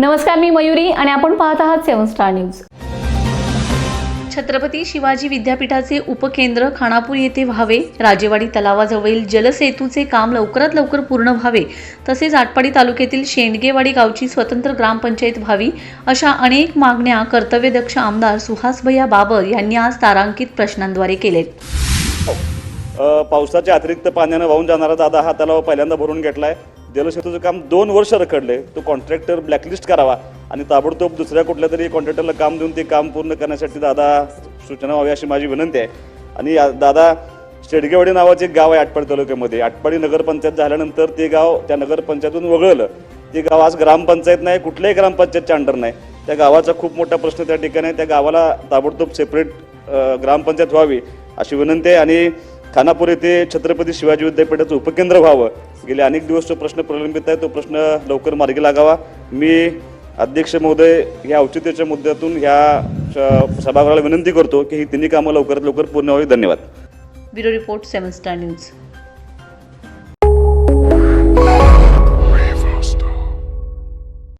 नमस्कार मी मयुरी आणि आपण पाहत आहात seven star news. Chhatrapati Shivaji विद्यापीठाचे उपकेंद्र खानापूर येथे व्हावे राजेवाडी तलावाजवळील जलसेतूचे काम लवकरात लवकर पूर्ण व्हावे तसेच आटपाडी तालुक्यातील शेंडगेवाडी गावची स्वतंत्र ग्रामपंचायत व्हावी अशा अनेक मागण्या कर्तव्यदक्ष आमदार सुहासभैया बाबर यांनी आज तारांकित प्रश्नांद्वारे केलेत. पावसाच्या अतिरिक्त पाण्यानं वाहून जाणारा दादा हा तलाव पहिल्यांदा भरून घेतलाय. जलसेतूचं काम दोन वर्ष रखडले. तो कॉन्ट्रॅक्टर ब्लॅकलिस्ट करावा आणि ताबडतोब दुसऱ्या कुठल्या तरी कॉन्ट्रॅक्टरला काम देऊन ते काम पूर्ण करण्यासाठी दादा सूचना व्हावी अशी माझी विनंती आहे. आणि या- दादा शेडगेवाडी नावाचे एक गाव आहे आटपाडी तालुक्यामध्ये आटपाडी नगरपंचायत झाल्यानंतर ते गाव त्या नगरपंचायतून वगळलं. ते गाव आज ग्रामपंचायत नाही कुठल्याही ग्रामपंचायतच्या अंडर नाही. त्या गावाचा खूप मोठा प्रश्न त्या ठिकाणी आहे. त्या गावाला ताबडतोब सेपरेट ग्रामपंचायत व्हावी अशी विनंती आहे. आणि खानापूर येथे छत्रपती शिवाजी विद्यापीठाचं उपकेंद्र व्हावं. गेले अनेक दिवस तो प्रश्न प्रलंबित आहे. तो प्रश्न लवकर मार्गी लागावा. मी अध्यक्ष महोदय ह्या औचित्याच्या मुद्द्यातून ह्या स- सभागृहाला विनंती करतो की ही तिन्ही कामं लवकरात लवकर पूर्ण व्हावी. धन्यवाद. Bureau report seven star news.